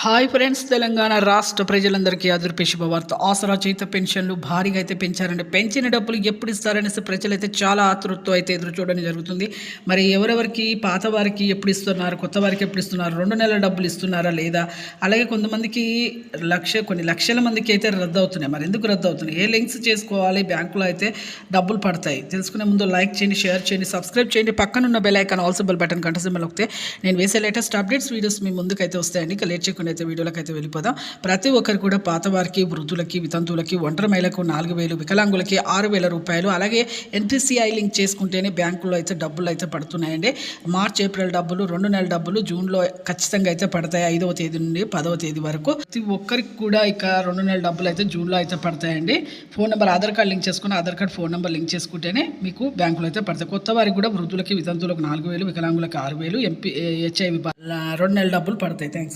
Hi friends Telangana రాష్ట్ర ప్రజలందరికీ అదుర్పే శుభవార్త. ఆసరా పెన్షన్లు భారీగా అయితే పెంచారండి పెంచిన డబ్బులు ఎప్పుడు ఇస్తారనేసి ప్రజలైతే చాలా ఆతృతతో అయితే ఎదురు చూడడం జరుగుతుంది. మరి ఎవరెవరికి పాత వారికి ఎప్పుడు ఇస్తున్నారు కొత్త వారికి ఎప్పుడు ఇస్తున్నారు రెండు నెలల డబ్బులు ఇస్తున్నారా లేదా? అలాగే కొంతమందికి లక్ష కొన్ని లక్షల మందికి అయితే రద్దు అవుతున్నాయి మరి ఎందుకు రద్దు అవుతున్నాయి ఏ లింక్స్ చేసుకోవాలి? బ్యాంకులో అయితే డబ్బులు పడతాయి. తెలుసుకునే ముందు లైక్ చేయండి షేర్ చేయండి సబ్స్క్రైబ్ చేయండి. పక్కనున్న bell icon also bell button కంట సింబల్ నేను వేసే లేటెస్ట్ అప్డేట్స్ వీడియోస్ మీ ముందుకైతే వస్తాయండి ఇక లేట్ చేయకుండా అయితే వీడియోలకు అయితే వెళ్ళిపోదాం. ప్రతి ఒక్కరు కూడా పాత వారికి వృద్ధులకి వితంతువులకి ఒంటరి మహిళకు నాలుగు వేలు వికలాంగులకి ఆరు వేల రూపాయలు అలాగే ఎన్పిసిఐ లింక్ చేసుకుంటేనే బ్యాంకులో అయితే డబ్బులు అయితే పడుతున్నాయండి. మార్చ్ ఏప్రిల్ డబ్బులు రెండు నెలల డబ్బులు జూన్లో ఖచ్చితంగా అయితే పడతాయి ఐదవ తేదీ నుండి పదవ తేదీ వరకు. ప్రతి ఒక్కరికి కూడా ఇక రెండు నెలల డబ్బులు అయితే జూన్లో అయితే పడతాయండి. Phone number Aadhaar card link చేసుకుని Aadhaar card phone number link చేసుకుంటేనే మీకు బ్యాంకులో అయితే పడతాయి. కొత్త వారికి కూడా వృద్ధులకి వితంతువులకు నాలుగు వేలు వికలాంగులకు ఆరు వేలు ఎంపీ హెచ్ఐవి రెండు నెలల డబ్బులు పడతాయి. థ్యాంక్స్